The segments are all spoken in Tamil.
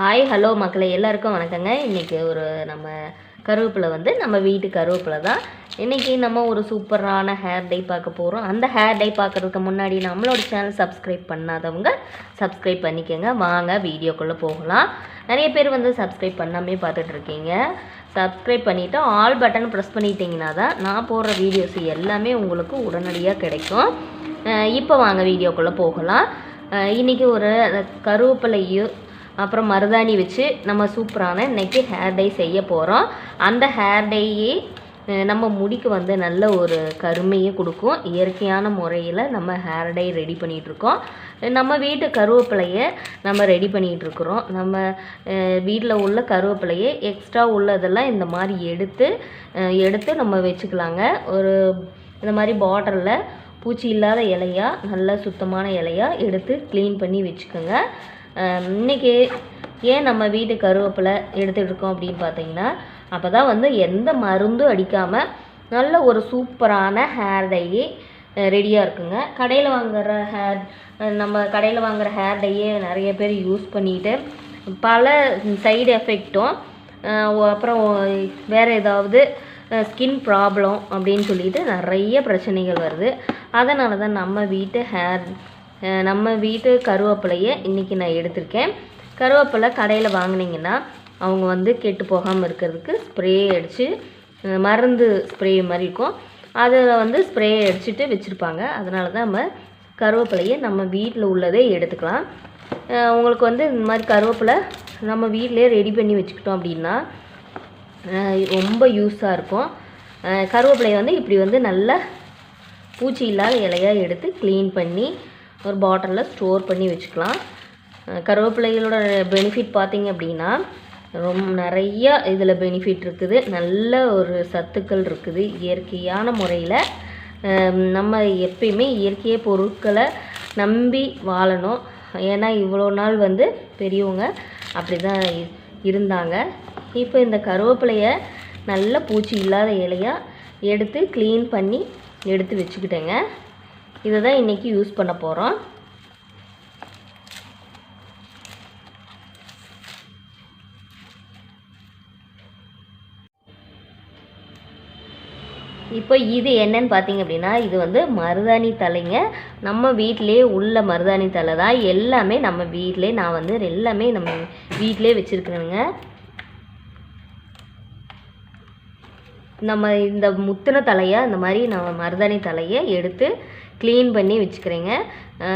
ஹாய் ஹலோ மக்களை எல்லாருக்கும் வணக்கங்க. இன்றைக்கி ஒரு நம்ம கருவேப்பிலை வந்து நம்ம வீட்டு கருவேப்பிலை தான். இன்றைக்கி நம்ம ஒரு சூப்பரான ஹேர் டை பார்க்க போகிறோம் அந்த ஹேர் டை பார்க்குறதுக்கு முன்னாடி நம்மளோட சேனல் சப்ஸ்கிரைப் பண்ணாதவங்க சப்ஸ்கிரைப் பண்ணிக்கோங்க. வாங்க வீடியோக்குள்ளே போகலாம். நிறைய பேர் வந்து சப்ஸ்கிரைப் பண்ணாமே பார்த்துட்ருக்கீங்க சப்ஸ்கிரைப் பண்ணிவிட்டு ஆல் பட்டன் ப்ரெஸ் பண்ணிட்டீங்கன்னா தான் நான் போடுற வீடியோஸ் எல்லாமே உங்களுக்கு உடனடியாக கிடைக்கும். இப்போ வாங்க வீடியோக்குள்ளே போகலாம். இன்றைக்கி இன்னைக்கு ஒரு கருவேப்பிலையும் அப்புறம் மருதாணி வச்சு நம்ம சூப்பரான இன்னைக்கு ஹேர் டை செய்ய போகிறோம் அந்த ஹேர் டையே நம்ம முடிக்கு வந்து நல்ல ஒரு கருமையை கொடுக்கும். இயற்கையான முறையில் நம்ம ஹேர் டை ரெடி பண்ணிகிட்ருக்கோம் நம்ம வீட்டு கருவேப்பிலையை நம்ம ரெடி பண்ணிகிட்ருக்குறோம் நம்ம வீட்டில் உள்ள கருவேப்பிலையை எக்ஸ்ட்ரா உள்ளதெல்லாம் இந்த மாதிரி எடுத்து எடுத்து நம்ம வச்சுக்கலாங்க. ஒரு இந்த மாதிரி பாட்டிலில் பூச்சி இல்லாத இலையா நல்ல சுத்தமான இலையா எடுத்து க்ளீன் பண்ணி வச்சுக்கோங்க. இன்றைக்கி இன்னைக்கு ஏன் நம்ம வீட்டு கருவேப்பிலை எடுத்துகிட்டு இருக்கோம் அப்படின்னு பார்த்தீங்கன்னா அப்போ தான் வந்து எந்த மருந்தும் அடிக்காமல் நல்ல ஒரு சூப்பரான ஹேர் டையே ரெடியாக இருக்குங்க. கடையில் வாங்குகிற ஹேர் நம்ம கடையில் வாங்குகிற ஹேர் டையே நிறைய பேர் யூஸ் பண்ணிட்டு பல சைடு எஃபெக்ட்டும் அப்புறம் வேறு ஏதாவது ஸ்கின் ப்ராப்ளம் அப்படின்னு சொல்லிட்டு நிறைய பிரச்சனைகள் வருது. அதனால தான் நம்ம வீட்டு ஹேர் நம்ம வீட்டு கருவேப்பிலையை இன்றைக்கி நான் எடுத்திருக்கேன். கருவேப்பிலை கடையில் வாங்கினீங்கன்னா அவங்க வந்து கெட்டு போகாமல் இருக்கிறதுக்கு ஸ்ப்ரே அடித்து மருந்து ஸ்ப்ரே மாதிரி இருக்கும். அதில் வந்து ஸ்ப்ரே அடிச்சுட்டு வச்சுருப்பாங்க. அதனால தான் நம்ம கருவேப்பிலையை நம்ம வீட்டில் உள்ளதே எடுத்துக்கலாம். உங்களுக்கு வந்து இந்த மாதிரி கருவேப்பிலை நம்ம வீட்டிலே ரெடி பண்ணி வச்சுக்கிட்டோம் அப்படின்னா ரொம்ப யூஸாக இருக்கும். கருவேப்பிலையை வந்து இப்படி வந்து நல்லா பூச்சி இல்லாத இலையாக எடுத்து க்ளீன் பண்ணி ஒரு பாட்டிலில் ஸ்டோர் பண்ணி வச்சுக்கலாம். கருவேப்பிலைகளோட பெனிஃபிட் பார்த்திங்க அப்படின்னா ரொம்ப நிறையா இதில் பெனிஃபிட் இருக்குது. நல்ல ஒரு சத்துக்கள் இருக்குது. இயற்கையான முறையில் நம்ம எப்பயுமே இயற்கைய பொருட்களை நம்பி வாழணும். ஏன்னா இவ்வளோ நாள் வந்து பெரியவங்க அப்படி தான் இருந்தாங்க. இப்போ இந்த கருவேப்பிலையை நல்ல பூச்சி இல்லாத இலையாக எடுத்து க்ளீன் பண்ணி எடுத்து வச்சுக்கிட்டேங்க. இதை தான் இன்றைக்கி யூஸ் பண்ண போகிறோம் இப்போ இது என்னன்னு பார்த்தீங்க அப்படின்னா இது வந்து மருதாணி தலைங்க. நம்ம வீட்டிலே உள்ள மருதாணி தலை தான். எல்லாமே நம்ம வீட்டிலே நான் வந்து எல்லாமே நம்ம வீட்டிலே வச்சுருக்கிறேங்க நம்ம இந்த முத்தின தலையை இந்த மாதிரி நம்ம மருதாணி தலையை எடுத்து க்ளீன் பண்ணி வச்சுக்கிறேங்க.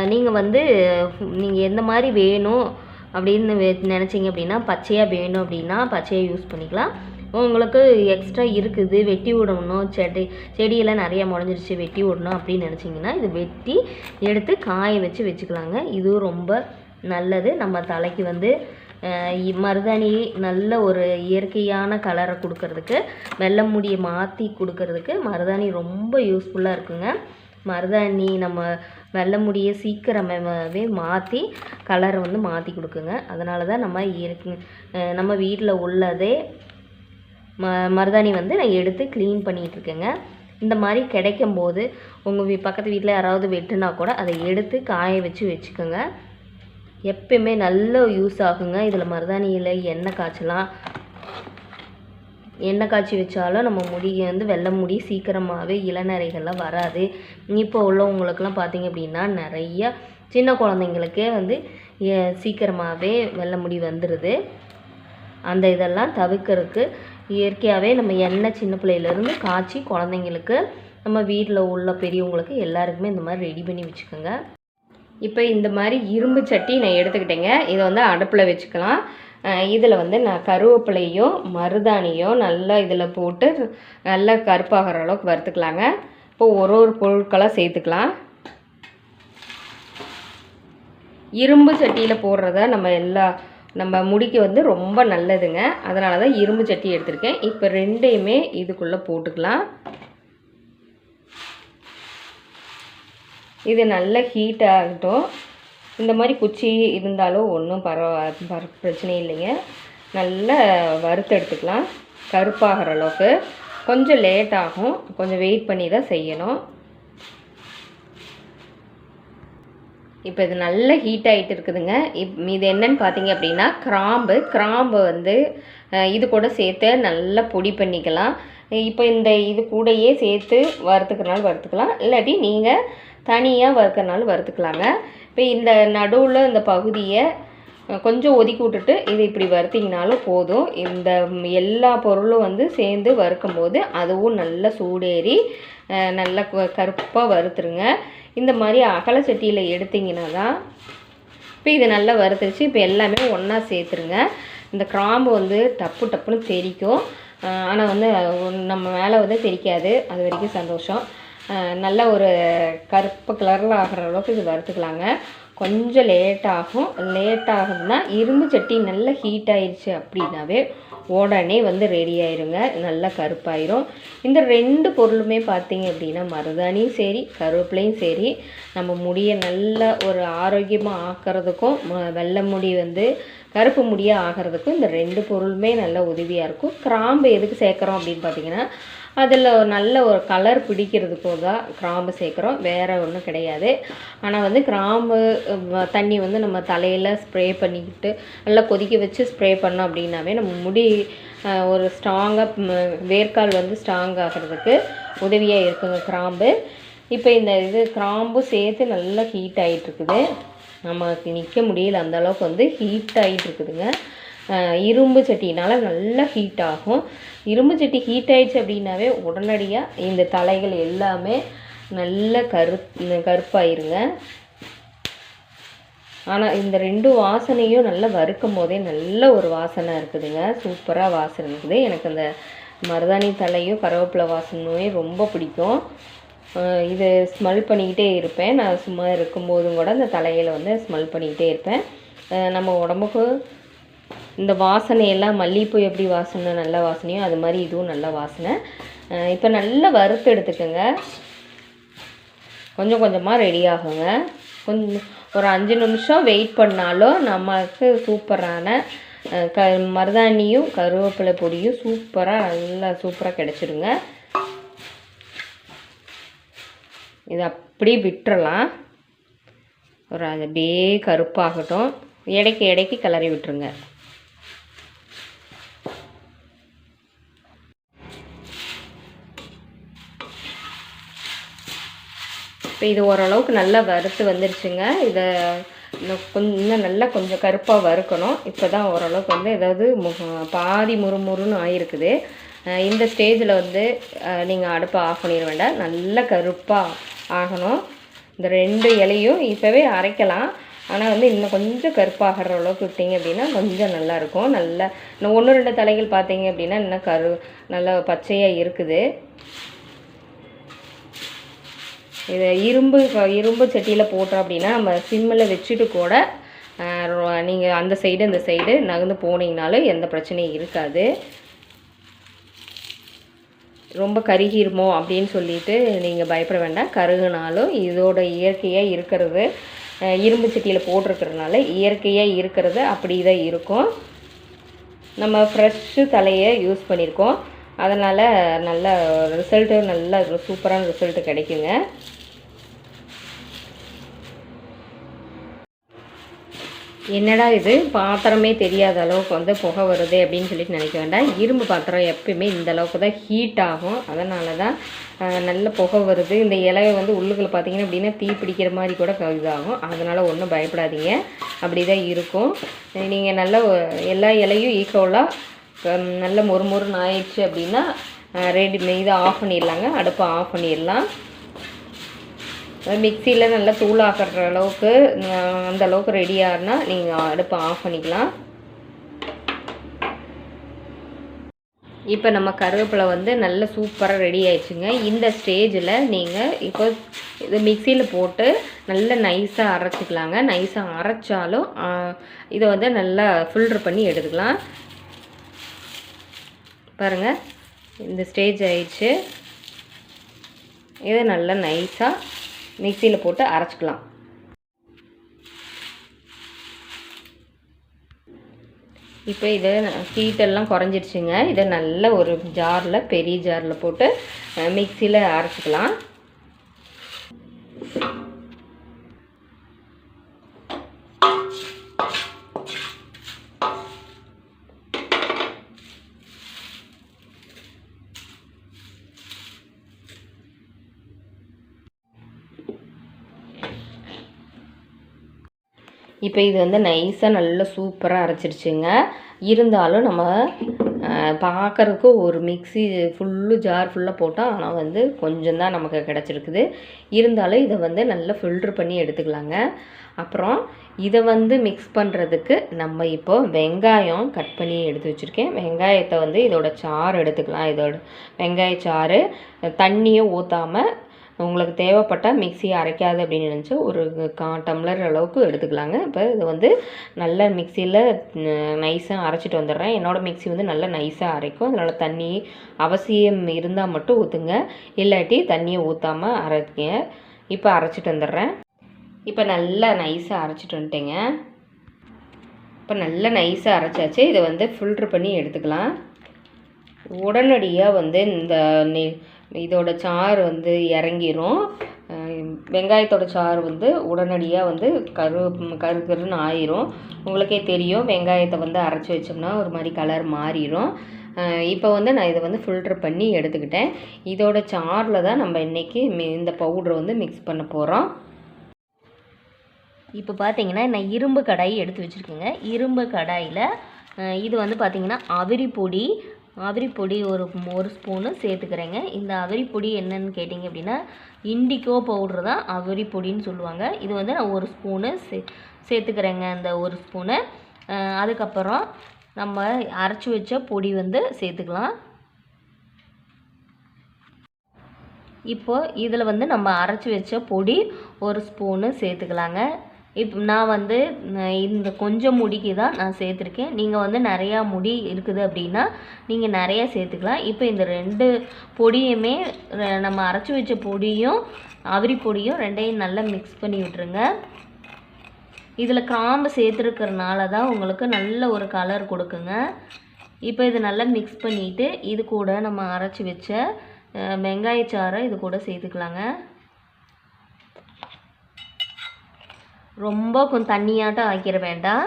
நீங்கள் வந்து நீங்கள் எந்த மாதிரி வேணும் அப்படின்னு நினச்சிங்க அப்படின்னா பச்சையாக வேணும் அப்படின்னா பச்சையாக யூஸ் பண்ணிக்கலாம். உங்களுக்கு எக்ஸ்ட்ரா இருக்குது வெட்டி விடணும் செடி செடியெல்லாம் நிறையா முளைஞ்சிருச்சு வெட்டி விடணும் அப்படின்னு நினச்சிங்கன்னா இது வெட்டி எடுத்து காய வச்சு வச்சுக்கலாங்க. இதுவும் ரொம்ப நல்லது. நம்ம தலைக்கு வந்து இ- மருதாணி நல்ல ஒரு இயற்கையான கலரை கொடுக்கறதுக்கு வெள்ளை முடியை மாற்றி கொடுக்கறதுக்கு மருதாணி ரொம்ப யூஸ்ஃபுல்லாக இருக்குங்க. மருதாணி நம்ம வெள்ளை முடியை சீக்கிரமாகவே மாற்றி கலரை வந்து மாற்றி கொடுக்குங்க. அதனால தான் நம்ம இயற்கை நம்ம வீட்டில் உள்ளதே ம மருதாணி வந்து நான் எடுத்து க்ளீன் பண்ணிகிட்ருக்கேங்க இந்த மாதிரி கிடைக்கும் போது உங்கள் வீ பக்கத்து வீட்டில் யாராவது வெட்டுனா கூட அதை எடுத்து காய வச்சு வச்சுக்கோங்க. எப்பயுமே நல்ல யூஸ் ஆகுங்க. இதில் மருதாணியில் எண்ணெய் காய்ச்சலாம் எண்ணெய் காய்ச்சி வச்சாலும் நம்ம முடி வந்து வெள்ளை முடி சீக்கிரமாகவே இளநரைகள்லாம் வராது. இப்போ உள்ளவங்களுக்கெல்லாம் பார்த்தீங்க அப்படின்னா நிறைய சின்ன குழந்தைங்களுக்கே வந்து சீக்கிரமாகவே வெள்ளை முடி வந்துடுது அந்த இதெல்லாம் தவிர்க்கறதுக்கு இயற்கையாகவே நம்ம எண்ணெய் சின்ன பிள்ளையிலேருந்து காய்ச்சி குழந்தைங்களுக்கு நம்ம வீட்டில் உள்ள பெரியவங்களுக்கு எல்லாருக்குமே இந்த மாதிரி ரெடி பண்ணி வச்சுக்கோங்க. இப்போ இந்த மாதிரி இரும்பு சட்டி நான் எடுத்துக்கிட்டேங்க. இதை வந்து அடுப்பில் வச்சுக்கலாம். இதில் வந்து நான் கருவேப்பிலையும் மருதாணியும் நல்லா இதில் போட்டு நல்லா கருப்பாகிற அளவுக்கு வறுத்துக்கலாங்க. இப்போ ஒரு ஒரு பொருட்களாக சேர்த்துக்கலாம். இரும்பு சட்டியில் போடுறத நம்ம எல்லா நம்ம முடிக்கு வந்து ரொம்ப நல்லதுங்க. அதனால தான் இரும்பு சட்டி எடுத்திருக்கேன். இப்போ ரெண்டையுமே இதுக்குள்ளே போட்டுக்கலாம். இது நல்ல ஹீட் ஆகட்டும். இந்த மாதிரி குச்சி இருந்தாலும் ஒன்றும் பரவ பர பிரச்சனை இல்லைங்க. நல்லா வறுத்து எடுத்துக்கலாம். கருப்பாகிற அளவுக்கு. கொஞ்சம் லேட் ஆகும். கொஞ்சம் வெயிட் பண்ணி தான் செய்யணும். இப்போ இது நல்ல ஹீட் ஆகிட்டு இருக்குதுங்க. இப் இது என்னன்னு பார்த்தீங்க அப்படின்னா கிராம்பு. கிராம்பு வந்து இது கூட சேர்த்து நல்லா பொடி பண்ணிக்கலாம். இப்போ இந்த இது கூடயே சேர்த்து வறுத்துக்கிறனாலும் வறுத்துக்கலாம். இல்லாட்டி நீங்கள் தனியாக வறுக்கிறனாலும் வறுத்துக்கலாங்க. இப்போ இந்த நடுவில் இந்த பகுதியை கொஞ்சம் ஒதுக்கி விட்டுட்டு இது இப்படி வறுத்திங்கனாலும் போதும். இந்த எல்லா பொருளும் வந்து சேர்ந்து வறுக்கும் போது அதுவும் நல்லா சூடேறி நல்லா கருப்பாக வறுத்துருங்க. இந்த மாதிரி அகல சட்டியில் எடுத்திங்கன்னா தான் இப்போ இது நல்லா வறுத்துருச்சு. இப்போ எல்லாமே ஒன்றா சேர்த்துருங்க. இந்த கிராம்பு வந்து டப்பு டப்புன்னு தெரிக்கும். ஆனால் வந்து நம்ம மேலே வந்து தெரிக்காது. அது வரைக்கும் சந்தோஷம். நல்ல ஒரு கருப்பு கலரில் ஆகிற அளவுக்கு இது வறுத்துக்கலாங்க. கொஞ்சம் லேட் ஆகும். லேட் ஆகுதுன்னா இரும்பு சட்டி நல்லா ஹீட் ஆயிடுச்சு அப்படின்னாவே உடனே வந்து ரெடி ஆயிருங்க. நல்லா கருப்பாயிரும். இந்த ரெண்டு பொருளுமே பார்த்தீங்க அப்படின்னா மருதாணியும் சரி கருவேப்பிலையும் சரி நம்ம முடியை நல்ல ஒரு ஆரோக்கியமாக ஆக்கிறதுக்கும் வெள்ளை முடி வந்து கருப்பு முடியாக ஆகிறதுக்கும் இந்த ரெண்டு பொருளுமே நல்ல உதவியாக இருக்கும். கிராம்பு எதுக்கு சேர்க்குறோம் அப்படின்னு பார்த்தீங்கன்னா அதில் நல்ல ஒரு கலர் பிடிக்கிறதுக்கோ தான் கிராம்பு சேர்க்குறோம். வேறு ஒன்றும் கிடையாது. ஆனால் வந்து கிராம்பு தண்ணி வந்து நம்ம தலையில் ஸ்ப்ரே பண்ணிக்கிட்டு நல்லா கொதிக்க வச்சு ஸ்ப்ரே பண்ணோம் அப்படின்னாவே நம்ம முடி ஒரு ஸ்ட்ராங்காக வேர்க்கால் வந்து ஸ்ட்ராங் ஆகிறதுக்கு உதவியாக இருக்குங்க கிராம்பு. இப்போ இந்த இது கிராம்பு சேர்த்து நல்லா ஹீட் ஆகிட்டுருக்குது நமக்கு நிற்க முடியல. அந்த அளவுக்கு வந்து ஹீட் ஆகிட்டுருக்குதுங்க இரும்பு சட்டினால் நல்லா ஹீட் ஆகும். இரும்பு சட்டி ஹீட் ஆயிடுச்சு அப்படின்னாவே உடனடியாக இந்த தலைகள் எல்லாமே நல்ல கரு கருப்பாயிருங்க. ஆனால் இந்த ரெண்டு வாசனையும் நல்லா வறுக்கும் போதே நல்ல ஒரு வாசனை இருக்குதுங்க. சூப்பராக வாசனை இருக்குது. எனக்கு அந்த மருதாணி தலையும் கருவேப்பிலை வாசனையும் ரொம்ப பிடிக்கும். இது ஸ்மெல் பண்ணிக்கிட்டே இருப்பேன். நான் சும்மா இருக்கும்போதும் கூட இந்த தலையில் வந்து ஸ்மெல் பண்ணிக்கிட்டே இருப்பேன். நம்ம உடம்புக்கு இந்த வாசனையெல்லாம் மல்லிகைப்பூ எப்படி வாசனை நல்ல வாசனையோ அது மாதிரி இதுவும் நல்ல வாசனை. இப்போ நல்லா வறுத்து எடுத்துக்கோங்க. கொஞ்சம் கொஞ்சமாக ரெடி ஆகுங்க. கொஞ்சம் ஒரு அஞ்சு நிமிஷம் வெயிட் பண்ணாலும் நமக்கு சூப்பரான க மருதாணியும் கருவேப்பிலை பொடியும் சூப்பராக நல்லா சூப்பராக கிடச்சிடுங்க இது அப்படியே விட்டுறலாம். ஒரு அது அப்படியே கருப்பாகட்டும். இடைக்கு இடைக்கு கிளறி விட்டுருங்க. இப்போ இது ஓரளவுக்கு நல்லா வறுத்து வந்துருச்சுங்க. இதை இன்னும் கொஞ்சம் இன்னும் நல்லா கொஞ்சம் கருப்பாக வறுக்கணும். இப்போ தான் ஓரளவுக்கு வந்து ஏதாவது பாதி முறுமுறுன்னு ஆயிருக்குது. இந்த ஸ்டேஜில் வந்து நீங்கள் அடுப்பை ஆஃப் பண்ணிட வேண்டாம். நல்லா கருப்பாக ஆகணும். இந்த ரெண்டு இலையும் இப்போவே அரைக்கலாம். ஆனால் வந்து இன்னும் கொஞ்சம் கருப்பாகிற அளவுக்கு விட்டீங்க அப்படின்னா கொஞ்சம் நல்லாயிருக்கும் நல்லா இன்னும் ஒன்று ரெண்டு தலைகள் பார்த்தீங்க அப்படின்னா இன்னும் கரு நல்லா பச்சையாக இருக்குது. இதை இரும்பு இப்போ இரும்பு சட்டியில் போட்டோம் அப்படின்னா நம்ம சிம்மில் வச்சுட்டு கூட நீங்கள் அந்த சைடு இந்த சைடு நகர்ந்து போனீங்கனாலும் எந்த பிரச்சனையும் இருக்காது. ரொம்ப கருகிருமோ அப்படின்னு சொல்லிட்டு நீங்கள் பயப்பட வேண்டாம். கருகுனாலும் இதோட இயற்கையாக இருக்கிறது இரும்பு சட்டியில் போட்டிருக்கிறதுனால இயற்கையாக இருக்கிறது அப்படி தான் இருக்கும். நம்ம ஃப்ரெஷ்ஷு தலையை யூஸ் பண்ணியிருக்கோம் அதனால் நல்ல ரிசல்ட்டு நல்ல சூப்பரான ரிசல்ட்டு கிடைக்குங்க. என்னடா இது? பாத்திரமே தெரியாத அளவுக்கு வந்து புகை வருது அப்படின்னு சொல்லிட்டு நினைக்க வேண்டாம். இரும்பு பாத்திரம் எப்பயுமே இந்த அளவுக்கு தான் ஹீட் ஆகும். அதனால தான் நல்ல புகை வருது. இந்த இலையை வந்து உள்ளுக்குள்ள பார்த்தீங்கன்னா அப்படின்னா தீ பிடிக்கிற மாதிரி கூட இதாகும். அதனால் ஒன்றும் பயப்படாதீங்க. அப்படி தான் இருக்கும். நீங்கள் நல்ல எல்லா இலையும் ஈக்குவலாக நல்ல மொறு மொறுன்னு ஆயிடுச்சு அப்படின்னா ரெடி இதை ஆஃப் பண்ணிடலாங்க. அடுப்பை ஆஃப் பண்ணிடலாம். மிக்சியில் நல்லா தூளாகிற அளவுக்கு அந்தளவுக்கு அந்த அளவுக்கு நீங்கள் அடுப்பை ஆஃப் பண்ணிக்கலாம். இப்போ நம்ம கருவேப்பிலை வந்து நல்ல சூப்பராக ரெடி ஆயிடுச்சுங்க. இந்த ஸ்டேஜில் நீங்கள் இப்போ இது மிக்சியில் போட்டு நல்ல நைஸாக அரைச்சிக்கலாங்க. நைஸாக அரைச்சாலும் இதை வந்து நல்லா ஃபில்ட்ரு பண்ணி எடுத்துக்கலாம். பாருங்கள் இந்த ஸ்டேஜ் ஆயிடுச்சு. இதை நல்லா நைஸாக மிக்சியில் போட்டு அரைச்சிக்கலாம். இப்போ இதை ஹீட்டெல்லாம் குறைஞ்சிருச்சுங்க இதை நல்ல ஒரு ஜாரில் பெரிய ஜாரில் போட்டு மிக்சியில் அரைச்சிக்கலாம். இப்போ இது வந்து நைஸாக நல்லா சூப்பராக அரைச்சிருச்சுங்க இருந்தாலும் நம்ம பார்க்குறதுக்கு ஒரு மிக்ஸி ஃபுல்லு ஜார் ஃபுல்லாக போட்டால் ஆனால் வந்து கொஞ்சம் தான் நமக்கு கிடச்சிருக்குது. இருந்தாலும் இதை வந்து நல்லா ஃபில்ட்ரு பண்ணி எடுத்துக்கலாங்க. அப்புறம் இதை வந்து மிக்ஸ் பண்ணுறதுக்கு நம்ம இப்போ வெங்காயம் கட் பண்ணி எடுத்து வச்சுருக்கேன். வெங்காயத்தை வந்து இதோட சாறு எடுத்துக்கலாம். இதோட வெங்காய சாறு தண்ணியை ஊற்றாமல் உங்களுக்கு தேவைப்பட்டால் மிக்சி அரைக்காது அப்படின்னு நினச்சி ஒரு கா டம்ளர் அளவுக்கு எடுத்துக்கலாங்க. இப்போ இது வந்து நல்ல மிக்சியில் நைஸாக அரைச்சிட்டு வந்துடுறேன். என்னோடய மிக்ஸி வந்து நல்லா நைஸாக அரைக்கும். அதனால் தண்ணி அவசியம் இருந்தால் மட்டும் ஊற்றுங்க இல்லாட்டி தண்ணியை ஊற்றாமல் அரைக்க இப்போ அரைச்சிட்டு வந்துடுறேன். இப்போ நல்லா நைஸாக அரைச்சிட்டு வந்துட்டேங்க. இப்போ நல்லா நைஸாக அரைச்சாச்சு. இதை வந்து ஃபில்ட்ரு பண்ணி எடுத்துக்கலாம். உடனடியாக வந்து இந்த நெ- இதோட சாறு வந்து இறங்கிரும். வெங்காயத்தோட சாறு வந்து உடனடியாக வந்து கரு கரு கருன்னு ஆயிரும். உங்களுக்கே தெரியும் வெங்காயத்தை வந்து அரைச்சி வச்சோம்னா ஒரு மாதிரி கலர் மாறிடும் இப்போ வந்து நான் இதை வந்து ஃபில்ட்ரு பண்ணி எடுத்துக்கிட்டேன். இதோட சாறில் தான் நம்ம இன்றைக்கி இந்த பவுட்ரை வந்து மிக்ஸ் பண்ண போகிறோம் இப்போ பார்த்தீங்கன்னா நான் இரும்பு கடாய் எடுத்து வச்சுருக்கேங்க. இரும்பு கடாயில் இது வந்து பார்த்திங்கன்னா அவிரி பொடி அவரி பொடி ஒரு ஒரு ஸ்பூனு சேர்த்துக்கிறேங்க. இந்த அவரி பொடி என்னன்னு கேட்டிங்க அப்படின்னா இண்டிகோ பவுட்ரு தான் அவரி பொடின்னு சொல்லுவாங்க. இது வந்து நான் ஒரு ஸ்பூனு சே சேர்த்துக்கிறேங்க அந்த ஒரு ஸ்பூனு அதுக்கப்புறம் நம்ம அரைச்சி வச்ச பொடி வந்து சேர்த்துக்கலாம். இப்போ இதில் வந்து நம்ம அரைச்சி வச்ச பொடி ஒரு ஸ்பூனு சேர்த்துக்கலாங்க. இப்போ நான் வந்து இந்த கொஞ்சம் முடிக்கு தான் நான் சேர்த்துருக்கேன். நீங்கள் வந்து நிறையா முடி இருக்குது அப்படின்னா நீங்கள் நிறையா சேர்த்துக்கலாம். இப்போ இந்த ரெண்டு பொடியுமே ர- நம்ம அரைச்சி வச்ச பொடியும் அவரி பொடியும் ரெண்டையும் நல்லா மிக்ஸ் பண்ணி விட்டுருங்க. இதில் கிராம்பு சேர்த்துருக்கறனால தான் உங்களுக்கு நல்ல ஒரு கலர் கொடுக்குங்க. இப்போ இது நல்லா மிக்ஸ் பண்ணிவிட்டு இது கூட நம்ம அரைச்சி வச்ச வெங்காயச்சாரை இது கூட சேர்த்துக்கலாங்க. ரொம்ப கொஞ்சம் தண்ணியாட்டம் ஆக்கிட வேண்டாம்.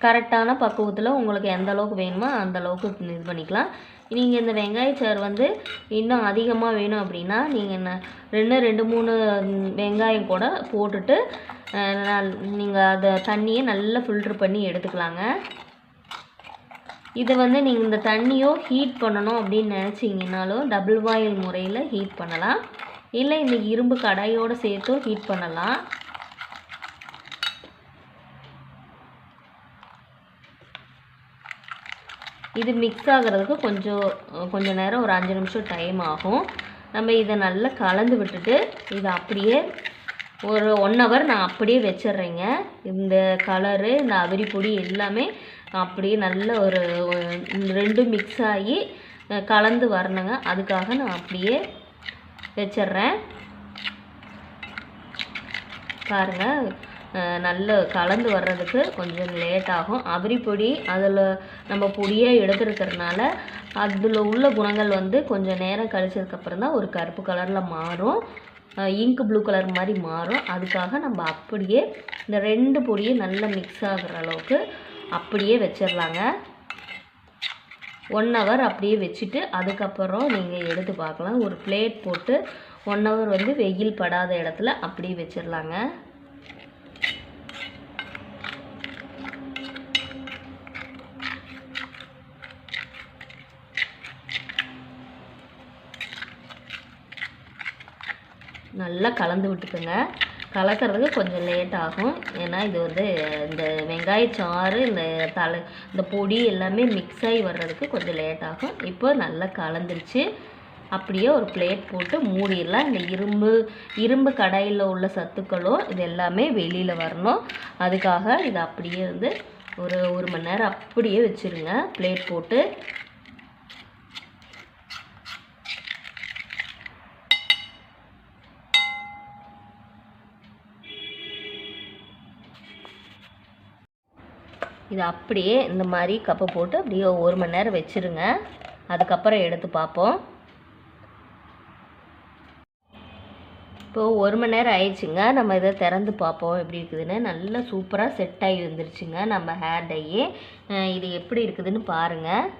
கரெக்டான பக்குவத்தில் உங்களுக்கு எந்த அளவுக்கு வேணுமோ அந்த அளவுக்கு இது பண்ணிக்கலாம். நீங்கள் இந்த வெங்காயச்சாறு வந்து இன்னும் அதிகமாக வேணும் அப்படின்னா நீங்கள் என்ன ரெண்டு ரெண்டு மூணு வெங்காயம் கூட போட்டுட்டு நீங்கள் அதை தண்ணியை நல்லா ஃபில்ட்ரு பண்ணி எடுத்துக்கலாங்க. இதை வந்து நீங்கள் இந்த தண்ணியோ ஹீட் பண்ணணும் அப்படின்னு நினச்சிங்கனாலும் டபுள் வாயில் முறையில் ஹீட் பண்ணலாம். இல்லை இந்த இரும்பு கடாயோடு சேர்த்தும் ஹீட் பண்ணலாம். இது மிக்ஸ் ஆகிறதுக்கு கொஞ்சம் கொஞ்சம் நேரம் ஒரு அஞ்சு நிமிஷம் டைம் ஆகும். நம்ம இதை நல்லா கலந்து விட்டுட்டு இதை அப்படியே ஒரு ஒன் ஹவர் நான் அப்படியே வச்சிடுறேங்க. இந்த கலரு இந்த அவிரி பொடி எல்லாமே அப்படியே நல்ல ஒரு ரெண்டும் மிக்ஸ் ஆகி கலந்து வரணுங்க. அதுக்காக நான் அப்படியே வச்சிடுறேன். பாருங்கள் நல்ல கலந்து வர்றதுக்கு கொஞ்சம் லேட் ஆகும். அவரி பொடி அதில் நம்ம பொடியாக எடுத்துருக்கிறதுனால அதில் உள்ள குணங்கள் வந்து கொஞ்சம் நேரம் கழிச்சதுக்கப்புறம் தான் ஒரு கருப்பு கலரில் மாறும். இங்க் ப்ளூ கலர் மாதிரி மாறும். அதுக்காக நம்ம அப்படியே இந்த ரெண்டு பொடியும் நல்லா மிக்ஸ் ஆகுற அளவுக்கு அப்படியே வச்சிடலாங்க ஒன் ஹவர் அப்படியே வச்சுட்டு அதுக்கப்புறம் நீங்கள் எடுத்து பார்க்கலாம். ஒரு பிளேட் போட்டு ஒன் ஹவர் வந்து வெயில் படாத இடத்துல அப்படியே வச்சிடலாங்க நல்லா கலந்து விட்டுக்குங்க. கலக்கிறதுக்கு கொஞ்சம் லேட் ஆகும். ஏன்னா இது வந்து இந்த வெங்காயச்சாறு இந்த தலை இந்த பொடி எல்லாமே மிக்ஸ் ஆகி வர்றதுக்கு கொஞ்சம் லேட் ஆகும். இப்போ நல்லா கலந்துருச்சு. அப்படியே ஒரு பிளேட் போட்டு மூடிடலாம். இந்த இரும்பு இரும்பு கடையில் உள்ள சத்துக்களும் இது எல்லாமே வெளியில் வரணும். அதுக்காக இது அப்படியே வந்து ஒரு ஒரு மணி நேரம் அப்படியே வச்சுருங்க. பிளேட் போட்டு இது அப்படியே இந்த மாதிரி கப்பை போட்டு அப்படியே ஒரு மணி நேரம் வச்சுருங்க. அதுக்கப்புறம் எடுத்து பார்ப்போம். இப்போது ஒரு மணி நேரம் ஆயிடுச்சுங்க. நம்ம இதை திறந்து பார்ப்போம் எப்படி இருக்குதுன்னு. நல்லா சூப்பராக செட் ஆகி வந்துருச்சுங்க நம்ம ஹேர் டையே இது எப்படி இருக்குதுன்னு பாருங்கள்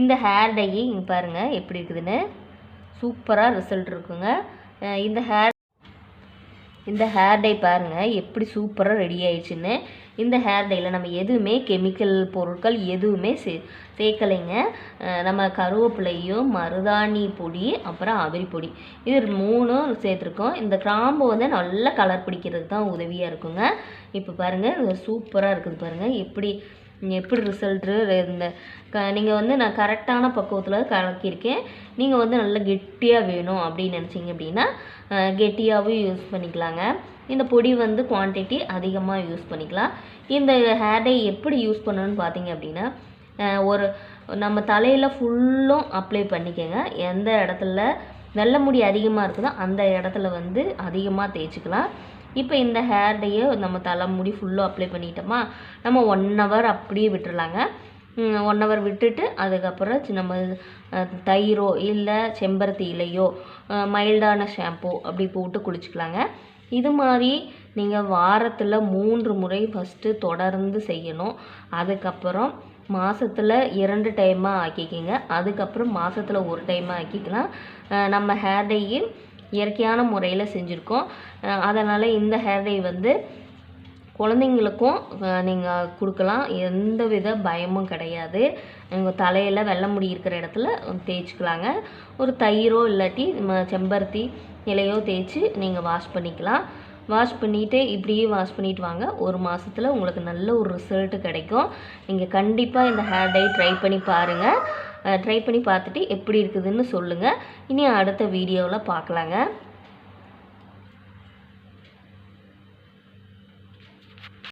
இந்த ஹேர் டையே இங்கே பாருங்கள் எப்படி இருக்குதுன்னு. சூப்பராக ரிசல்ட் இருக்குங்க. இந்த ஹேர் இந்த ஹேர் டை பாருங்கள் எப்படி சூப்பராக ரெடி ஆயிடுச்சுன்னு. இந்த ஹேர் டேயில் நம்ம எதுவுமே கெமிக்கல் பொருட்கள் எதுவுமே சே சேர்க்கலைங்க. நம்ம கருவேப்பிலையும் மருதாணி பொடி அப்புறம் அவிரி பொடி. இது மூணும் சேர்த்துருக்கோம். இந்த கிராம்பு வந்து நல்லா கலர் பிடிக்கிறதுக்கு தான் உதவியாக இருக்குங்க. இப்போ பாருங்கள் சூப்பராக இருக்குது பாருங்கள் எப்படி எப்படி ரிசல்ட்டு இந்த க நீங்கள் வந்து நான் கரெக்டான பக்குவத்தில் கலக்கியிருக்கேன். நீங்கள் வந்து நல்லா கெட்டியாக வேணும் அப்படின்னு நினச்சிங்க அப்படின்னா கெட்டியாகவும் யூஸ் பண்ணிக்கலாங்க. இந்த பொடி வந்து குவான்டிட்டி அதிகமாக யூஸ் பண்ணிக்கலாம். இந்த ஹேர் டை எப்படி யூஸ் பண்ணணும்னு பார்த்தீங்க அப்படின்னா ஒரு நம்ம தலையில் ஃபுல்லும் அப்ளை பண்ணிக்கோங்க. எந்த இடத்துல வெள்ளை முடி அதிகமாக இருக்குதோ அந்த இடத்துல வந்து அதிகமாக தேய்ச்சிக்கலாம். இப்போ இந்த ஹேர்டையை நம்ம தலை முடி ஃபுல்லாக அப்ளை பண்ணிட்டோமா நம்ம ஒன் ஹவர் அப்படியே விட்டுறலாங்க. ஒன் ஹவர் விட்டுட்டு அதுக்கப்புறம் சி- நம்ம தயிரோ இல்லை செம்பருத்தி இலையோ மைல்டான ஷாம்பு அப்படி போட்டு குளிச்சுக்கலாங்க. இது மாதிரி நீங்கள் வாரத்தில் மூன்று முறை ஃபஸ்ட்டு தொடர்ந்து செய்யணும். அதுக்கப்புறம் மாதத்தில் இரண்டு டைமாக ஆக்கிக்கிங்க. அதுக்கப்புறம் மாதத்தில் ஒரு டைமாக ஆக்கிக்கலாம். நம்ம ஹேர் இயற்கையான முறையில் செஞ்சுருக்கோம். அதனால் இந்த ஹேர் டை வந்து குழந்தைங்களுக்கும் நீங்கள் கொடுக்கலாம். எந்த வித பயமும் கிடையாது. உங்கள் தலையில் வெள்ளை முடி இருக்கிற இடத்துல தேய்ச்சிக்கலாங்க. ஒரு தயிரோ இல்லாட்டி செம்பருத்தி இலையோ தேய்ச்சி நீங்கள் வாஷ் பண்ணிக்கலாம். வாஷ் பண்ணிவிட்டு இப்படியே வாஷ் பண்ணிட்டு வாங்க. ஒரு மாதத்தில் உங்களுக்கு நல்ல ஒரு ரிசல்ட்டு கிடைக்கும். நீங்கள் கண்டிப்பாக இந்த ஹேர் டை ட்ரை பண்ணி பாருங்கள் ட்ரை பண்ணி பார்த்துட்டு எப்படி இருக்குதுன்னு சொல்லுங்கள் இனி அடுத்த வீடியோவில் பார்க்கலாங்க.